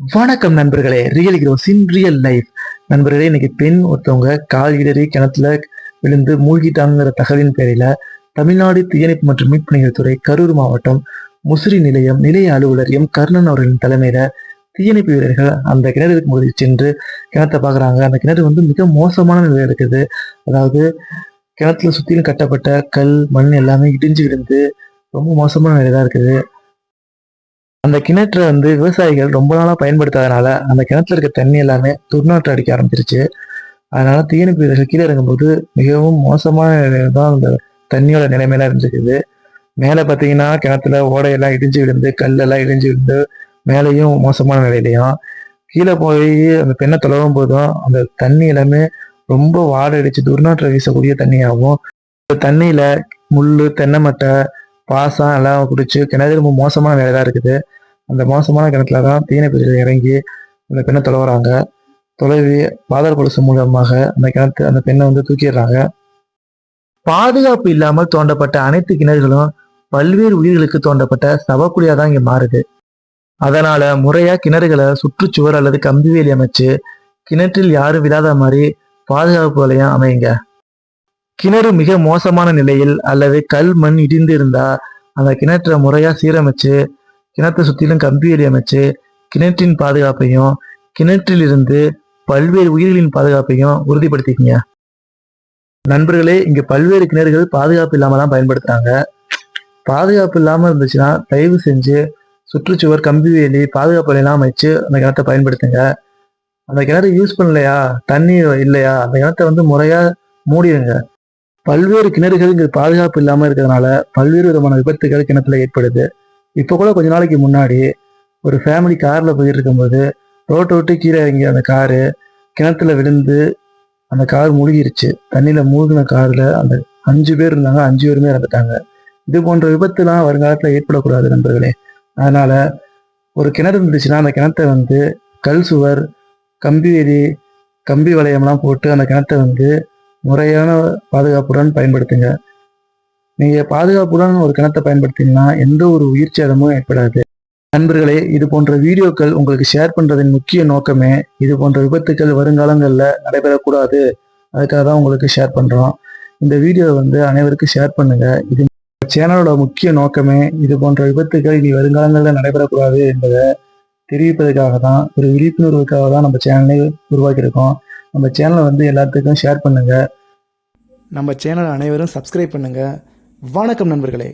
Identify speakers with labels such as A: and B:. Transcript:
A: வணக்கம் நண்பர்களே. Real heroes in real life நண்பர்களே இன்னைக்கு பெண் ஒருத்தவங்க கால் இடறி கிணத்துல விழுந்து மூழ்கிட்டாங்கிற தகவலின் பேரில தமிழ்நாடு தீயணைப்பு மற்றும் மீட்புணிகள் துறை கரூர் மாவட்டம் முசிறி நிலையம் நிலைய அலுவலர் எம். கர்ணன் அவர்களின் தலைமையில தீயணைப்பு வீரர்கள் அந்த கிணறுக்கு முதலில் சென்று கிணத்தை பார்க்குறாங்க. அந்த கிணறு வந்து மிக மோசமான நிலையில் இருக்குது. அதாவது கிணத்துல சுற்றிலும் கட்டப்பட்ட கல் மண் எல்லாமே இடிஞ்சு விழுந்து ரொம்ப மோசமான நிலையில தான் இருக்குது. அந்த கிணற்றை வந்து விவசாயிகள் ரொம்ப நாளாக பயன்படுத்தாதனால அந்த கிணத்துல இருக்க தண்ணி எல்லாமே துர்நாற்றம் அடிக்க ஆரம்பிச்சிருச்சு. அதனால தீயணைப்பு வீரர்கள் கீழே இறங்கும்போது மிகவும் மோசமான தான் அந்த தண்ணியோட நிலைமையெல்லாம் இருந்துருக்குது. மேலே பார்த்தீங்கன்னா கிணத்துல ஓடையெல்லாம் இடிஞ்சு விழுந்து கல்லெல்லாம் இடிஞ்சு விழுந்து மேலேயும் மோசமான நிலையிலையும் கீழே போய் அந்த பெண்ணை தொலைவும் போதும் அந்த தண்ணி எல்லாமே ரொம்ப வாடை அடிச்சு துர்நாற்றம் வீசக்கூடிய தண்ணியாகவும் இந்த தண்ணியில முள் தென்னை மட்டை பாசம் எல்லாம் குடிச்சு கிணறு ரொம்ப மோசமான வேலை தான் இருக்குது. அந்த மோசமான கிணத்துல தான் தீயணைப்பு இறங்கி அந்த பெண்ணை தொலைவுறாங்க தொலைவி பாதார் கொலுசு மூலமாக அந்த கிணத்து அந்த பெண்ணை வந்து தூக்கிடுறாங்க. பாதுகாப்பு இல்லாமல் தோண்டப்பட்ட அனைத்து கிணறுகளும் பல்வேறு உயிர்களுக்கு தோண்டப்பட்ட சவக்குழியா தான் இங்க மாறுது. அதனால முறையா கிணறுகளை சுற்றுச்சுவர் அல்லது கம்பி வேலி அமைச்சு கிணற்றில் யாரும் விழாத மாதிரி பாதுகாப்பு வலையம் அமையுங்க. கிணறு மிக மோசமான நிலையில் அல்லது கல் மண் இடிந்து இருந்தா அந்த கிணற்றை முறையா சீரமைச்சு கிணத்தை சுத்திலும் கம்பி வேலி அமைச்சு கிணற்றின் பாதுகாப்பையும் கிணற்றில் இருந்து பல்வேறு உயிர்களின் பாதுகாப்பையும் உறுதிப்படுத்திக்கங்க நண்பர்களே இங்க பல்வேறு கிணறுகள் பாதுகாப்பு இல்லாம தான் பயன்படுத்துறாங்க. பாதுகாப்பு இல்லாம இருந்துச்சுன்னா தயவு செஞ்சு சுற்றுச்சுவர் கம்பி வேலி பாதுகாப்பு எல்லாம் அமைச்சு அந்த கிணத்தை பயன்படுத்துங்க. அந்த கிணறு யூஸ் பண்ணலையா? தண்ணி இல்லையா? அந்த கிணத்தை வந்து முறையா மூடிடுங்க பல்வேறு கிணறுகள் இங்கே பாதுகாப்பு இல்லாமல் இருக்கிறதுனால பல்வேறு விதமான விபத்துகள் கிணத்துல ஏற்படுது. இப்போ கூட கொஞ்ச நாளைக்கு முன்னாடி ஒரு ஃபேமிலி காரில் போயிட்டு இருக்கும்போது ரோட்டை விட்டு கீழே இறங்கி அந்த காரு கிணத்துல விழுந்து அந்த கார் மூழ்கிருச்சு. தண்ணியில் மூழ்கின காரில் அந்த அஞ்சு பேர் இருந்தாங்க அஞ்சு பேருமே இறந்துட்டாங்க. இது போன்ற விபத்துலாம் வருங்காலத்தில் ஏற்படக்கூடாது நண்பர்களே. அதனால் ஒரு கிணறு இருந்துச்சுன்னா அந்த கிணத்தை வந்து கல் சுவர் கம்பி வேலி கம்பி வளையம்லாம் போட்டு அந்த கிணத்தை வந்து முறையான பாதுகாப்புடன் பயன்படுத்துங்க. நீங்கள் பாதுகாப்புடன் ஒரு கிணத்தை பயன்படுத்திங்கன்னா எந்த ஒரு உயிர் சேதமும் ஏற்படாது. நண்பர்களே இது போன்ற வீடியோக்கள் உங்களுக்கு ஷேர் பண்ணுறதின் முக்கிய நோக்கமே இது போன்ற விபத்துக்கள் வருங்காலங்களில் நடைபெறக்கூடாது. அதுக்காக தான் உங்களுக்கு ஷேர் பண்ணுறோம் இந்த வீடியோவை வந்து அனைவருக்கும் ஷேர் பண்ணுங்கள் இது சேனலோட முக்கிய நோக்கமே இது போன்ற விபத்துகள் இனி வருங்காலங்களில் நடைபெறக்கூடாது என்பதை தெரிவிப்பதற்காக தான் ஒரு விழிப்புணர்வுக்காக தான் நம்ம சேனலை உருவாக்கியிருக்கோம். நம்ம சேனலை வந்து எல்லாத்துக்கும் ஷேர் பண்ணுங்கள் நம்ம சேனலை அனைவரும் சப்ஸ்கிரைப் பண்ணுங்கள் வணக்கம் நண்பர்களே.